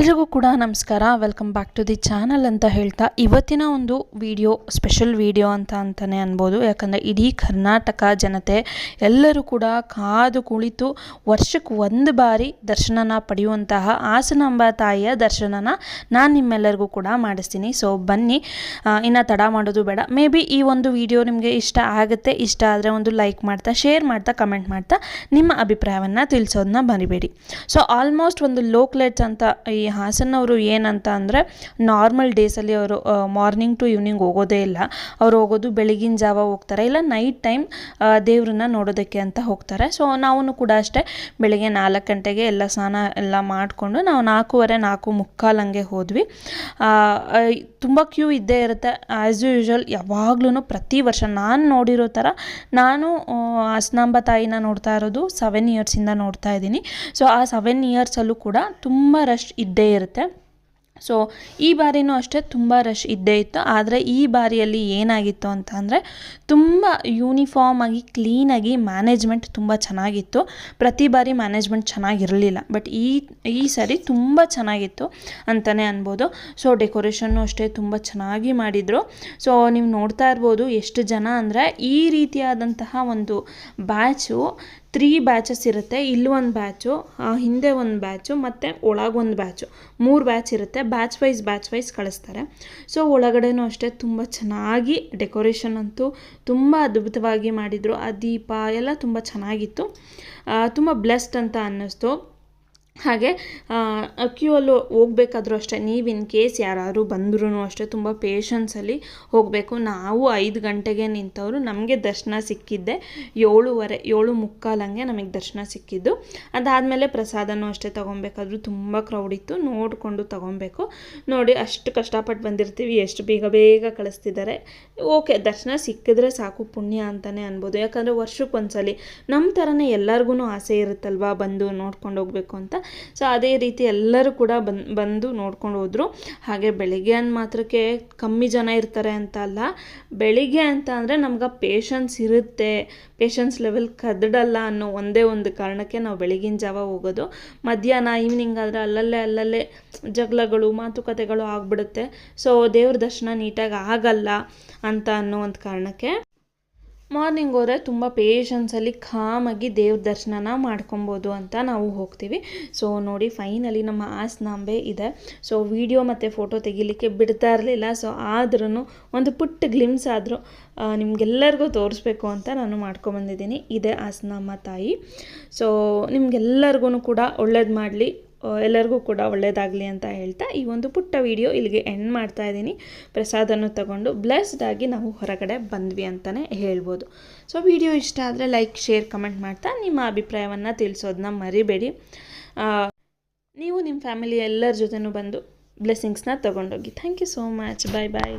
ಎಲ್ರಿಗೂ ಕೂಡ ನಮಸ್ಕಾರ. Welcome back to the channel ಅಂತ ಹೇಳ್ತಾ ಇವತ್ತಿನ ಒಂದು ವಿಡಿಯೋ ಸ್ಪೆಷಲ್ ವಿಡಿಯೋ ಅಂತ ಅಂತಲೇ ಅನ್ಬೋದು. ಯಾಕಂದರೆ ಇಡೀ ಕರ್ನಾಟಕ ಜನತೆ ಎಲ್ಲರೂ ಕೂಡ ಕಾದು ಕುಳಿತು ವರ್ಷಕ್ಕೆ ಒಂದು ಬಾರಿ ದರ್ಶನನ ಪಡೆಯುವಂತಹ ಹಾಸನಾಂಬ ತಾಯಿಯ ದರ್ಶನನ ನಾನು ನಿಮ್ಮೆಲ್ಲರಿಗೂ ಕೂಡ ಮಾಡಿಸ್ತೀನಿ. ಸೊ ಬನ್ನಿ. ಇನ್ನು ತಡ ಮಾಡೋದು ಬೇಡ. ಮೇ ಬಿ ಈ ಒಂದು ವಿಡಿಯೋ ನಿಮಗೆ ಇಷ್ಟ ಆಗುತ್ತೆ. ಇಷ್ಟ ಆದರೆ ಒಂದು ಲೈಕ್ ಮಾಡ್ತಾ ಶೇರ್ ಮಾಡ್ತಾ ಕಮೆಂಟ್ ಮಾಡ್ತಾ ನಿಮ್ಮ ಅಭಿಪ್ರಾಯವನ್ನು ತಿಳಿಸೋದನ್ನ ಮರಿಬೇಡಿ. ಸೊ ಆಲ್ಮೋಸ್ಟ್ ಒಂದು ಲೋಕ್ಲೆಟ್ಸ್ ಅಂತ ಹಾಸನವರು ಏನಂತ ಅಂದರೆ ನಾರ್ಮಲ್ ಡೇಸಲ್ಲಿ ಅವರು ಮಾರ್ನಿಂಗ್ ಟು ಈವ್ನಿಂಗ್ ಹೋಗೋದೇ ಇಲ್ಲ. ಅವ್ರು ಹೋಗೋದು ಬೆಳಗಿನ ಜಾವ ಹೋಗ್ತಾರೆ, ಇಲ್ಲ ನೈಟ್ ಟೈಮ್ ದೇವ್ರನ್ನ ನೋಡೋದಕ್ಕೆ ಅಂತ ಹೋಗ್ತಾರೆ. ಸೊ ನಾವು ಕೂಡ ಅಷ್ಟೇ ಬೆಳಗ್ಗೆ ನಾಲ್ಕು ಗಂಟೆಗೆ ಎಲ್ಲ ಸ್ನಾನ ಎಲ್ಲ ಮಾಡಿಕೊಂಡು ನಾವು ನಾಲ್ಕೂವರೆ, ನಾಲ್ಕು ಮುಕ್ಕಾಲಂಗೆ ಹೋದ್ವಿ. ತುಂಬ ಕ್ಯೂ ಇದ್ದೇ ಇರುತ್ತೆ. ಆ್ಯಸ್ ಯೂಶ್ವಲ್ ಯಾವಾಗ್ಲೂ ಪ್ರತಿ ವರ್ಷ ನಾನು ನೋಡಿರೋ ಥರ ನಾನು ಅಸ್ನಾಂಬ ತಾಯಿನ ನೋಡ್ತಾ ಇರೋದು ಸೆವೆನ್ ಇಯರ್ಸಿಂದ ನೋಡ್ತಾ ಇದ್ದೀನಿ. ಸೊ ಆ ಸೆವೆನ್ ಇಯರ್ಸಲ್ಲೂ ಕೂಡ ತುಂಬ ರಶ್ ಇರುತ್ತೆ. ಸೊ ಈ ಬಾರಿನೂ ಅಷ್ಟೇ ತುಂಬ ರಶ್ ಇದ್ದೇ ಇತ್ತು. ಆದರೆ ಈ ಬಾರಿಯಲ್ಲಿ ಏನಾಗಿತ್ತು ಅಂತ ಅಂದರೆ ತುಂಬ ಯೂನಿಫಾರ್ಮ್ ಆಗಿ ಕ್ಲೀನಾಗಿ ಮ್ಯಾನೇಜ್ಮೆಂಟ್ ತುಂಬ ಚೆನ್ನಾಗಿತ್ತು. ಪ್ರತಿ ಬಾರಿ ಮ್ಯಾನೇಜ್ಮೆಂಟ್ ಚೆನ್ನಾಗಿರಲಿಲ್ಲ. ಬಟ್ ಈ ಈ ಸಾರಿ ತುಂಬ ಚೆನ್ನಾಗಿತ್ತು ಅಂತಲೇ ಅನ್ಬೋದು. ಸೊ ಡೆಕೋರೇಷನ್ನು ಅಷ್ಟೇ ತುಂಬ ಚೆನ್ನಾಗಿ ಮಾಡಿದರು. ಸೊ ನೀವು ನೋಡ್ತಾ ಇರ್ಬೋದು ಎಷ್ಟು ಜನ ಅಂದರೆ ಈ ರೀತಿಯಾದಂತಹ ಒಂದು ಬ್ಯಾಚು ತ್ರೀ ಬ್ಯಾಚಸ್ ಇರುತ್ತೆ. ಇಲ್ಲಿ ಒಂದು ಬ್ಯಾಚು ಹಿಂದೆ ಒಂದು ಬ್ಯಾಚು ಮತ್ತು ಒಳಗೊಂದು ಬ್ಯಾಚು ಮೂರು ಬ್ಯಾಚ್ ಇರುತ್ತೆ. ಬ್ಯಾಚ್ ವೈಸ್ ಬ್ಯಾಚ್ ವೈಸ್ ಕಳಿಸ್ತಾರೆ. ಸೊ ಒಳಗಡೆನೂ ಅಷ್ಟೇ ತುಂಬ ಚೆನ್ನಾಗಿ ಡೆಕೋರೇಷನ್ ಅಂತೂ ತುಂಬ ಅದ್ಭುತವಾಗಿ ಮಾಡಿದರು. ಆ ದೀಪ ಎಲ್ಲ ತುಂಬ ಚೆನ್ನಾಗಿತ್ತು. ತುಂಬ ಬ್ಲೆಸ್ಡ್ ಅಂತ ಅನ್ನಿಸ್ತು. ಹಾಗೆ ಕ್ಯೂ ಅಲ್ಲಿ ಹೋಗ್ಬೇಕಾದ್ರೂ ಅಷ್ಟೇ, ನೀವು ಇನ್ ಕೇಸ್ ಯಾರಾದರೂ ಬಂದ್ರೂ ಅಷ್ಟೇ ತುಂಬ ಪೇಷನ್ಸಲ್ಲಿ ಹೋಗಬೇಕು. ನಾವು ಐದು ಗಂಟೆಗೆ ನಿಂತವರು, ನಮಗೆ ದರ್ಶನ ಸಿಕ್ಕಿದ್ದೆ. ಏಳುವರೆ, ಏಳು ಮುಕ್ಕಾಲಂಗೆ ನಮಗೆ ದರ್ಶನ ಸಿಕ್ಕಿದ್ದು. ಅದಾದಮೇಲೆ ಪ್ರಸಾದನೂ ಅಷ್ಟೇ ತೊಗೊಬೇಕಾದ್ರೂ, ತುಂಬ ಕ್ರೌಡ್ ಇತ್ತು. ನೋಡಿಕೊಂಡು ತೊಗೊಬೇಕು. ನೋಡಿ, ಅಷ್ಟು ಕಷ್ಟಪಟ್ಟು ಬಂದಿರ್ತೀವಿ, ಎಷ್ಟು ಬೇಗ ಬೇಗ ಕಳಿಸ್ತಿದ್ದಾರೆ ಓಕೆ, ದರ್ಶನ ಸಿಕ್ಕಿದ್ರೆ ಸಾಕು ಪುಣ್ಯ ಅಂತಲೇ ಅನ್ಬೋದು. ಯಾಕಂದರೆ ವರ್ಷಕ್ಕೆ ಒಂದ್ಸಲಿ ನಮ್ಮ ಥರನೇ ಎಲ್ಲರಿಗೂ ಆಸೆ ಇರುತ್ತಲ್ವಾ ಬಂದು ನೋಡ್ಕೊಂಡು ಹೋಗಬೇಕು ಅಂತ. ಸೊ ಅದೇ ರೀತಿ ಎಲ್ಲರೂ ಕೂಡ ಬಂದು ಬಂದು ನೋಡ್ಕೊಂಡು ಹೋದರು. ಹಾಗೆ ಬೆಳಿಗ್ಗೆ ಅಂದ ಮಾತ್ರಕ್ಕೆ ಕಮ್ಮಿ ಜನ ಇರ್ತಾರೆ ಅಂತ ಅಲ್ಲ. ಬೆಳಿಗ್ಗೆ ಅಂತ ಅಂದರೆ ನಮ್ಗೆ ಪೇಷನ್ಸ್ ಇರುತ್ತೆ. ಪೇಷನ್ಸ್ ಲೆವೆಲ್ ಕದಡಲ್ಲ ಅನ್ನೋ ಒಂದೇ ಒಂದು ಕಾರಣಕ್ಕೆ ನಾವು ಬೆಳಗಿನ ಜಾವ ಹೋಗೋದು. ಮಧ್ಯಾಹ್ನ ಈವ್ನಿಂಗ್ ಆದರೆ ಅಲ್ಲಲ್ಲೇ ಅಲ್ಲಲ್ಲೇ ಜಗಳಗಳು ಮಾತುಕತೆಗಳು ಆಗಿಬಿಡುತ್ತೆ. ಸೊ ದೇವ್ರ ದರ್ಶನ ನೀಟಾಗಿ ಆಗಲ್ಲ ಅಂತ ಅನ್ನೋ ಒಂದು ಕಾರಣಕ್ಕೆ ಮಾರ್ನಿಂಗ್ ಹೋದರೆ ತುಂಬ ಪೇಷನ್ಸಲ್ಲಿ ಕಾಮಾಗಿ ದೇವ್ರ ದರ್ಶನನ ಮಾಡ್ಕೊಬೋದು ಅಂತ ನಾವು ಹೋಗ್ತೀವಿ. ಸೊ ನೋಡಿ ಫೈನಲಿ ನಮ್ಮ ಆಸ್ನಾಂಬೆ ಇದೆ. ಸೊ ವಿಡಿಯೋ ಮತ್ತು ಫೋಟೋ ತೆಗಿಲಿಕ್ಕೆ ಬಿಡ್ತಾ ಇರಲಿಲ್ಲ. ಸೊ ಆದ್ರೂ ಒಂದು ಪುಟ್ಟ ಗ್ಲಿಮ್ಸ್ ಆದರೂ ನಿಮಗೆಲ್ಲರಿಗೂ ತೋರಿಸ್ಬೇಕು ಅಂತ ನಾನು ಮಾಡ್ಕೊಬಂದಿದ್ದೀನಿ. ಇದೆ ಆಸ್ನಾಮ ತಾಯಿ. ಸೊ ನಿಮಗೆಲ್ಲರಿಗೂ ಕೂಡ ಒಳ್ಳೇದು ಮಾಡಲಿ. ಎಲ್ಲರಿಗೂ ಕೂಡ ಒಳ್ಳೆಯದಾಗಲಿ ಅಂತ ಹೇಳ್ತಾ ಈ ಒಂದು ಪುಟ್ಟ ವಿಡಿಯೋ ಇಲ್ಲಿಗೆ ಎಂಡ್ ಮಾಡ್ತಾ ಇದ್ದೀನಿ. ಪ್ರಸಾದನ್ನು ತಗೊಂಡು ಬ್ಲೆಸ್ಡ್ ಆಗಿ ನಾವು ಹೊರಗಡೆ ಬಂದ್ವಿ ಅಂತಲೇ ಹೇಳ್ಬೋದು. ಸೊ ವಿಡಿಯೋ ಇಷ್ಟ ಆದರೆ ಲೈಕ್ ಶೇರ್ ಕಮೆಂಟ್ ಮಾಡ್ತಾ ನಿಮ್ಮ ಅಭಿಪ್ರಾಯವನ್ನು ತಿಳಿಸೋದನ್ನ ಮರಿಬೇಡಿ. ನೀವು ನಿಮ್ಮ ಫ್ಯಾಮಿಲಿ ಎಲ್ಲರ ಜೊತೆನೂ ಬಂದು ಬ್ಲೆಸ್ಸಿಂಗ್ಸ್ನ ತೊಗೊಂಡೋಗಿ. Thank you so much bye bye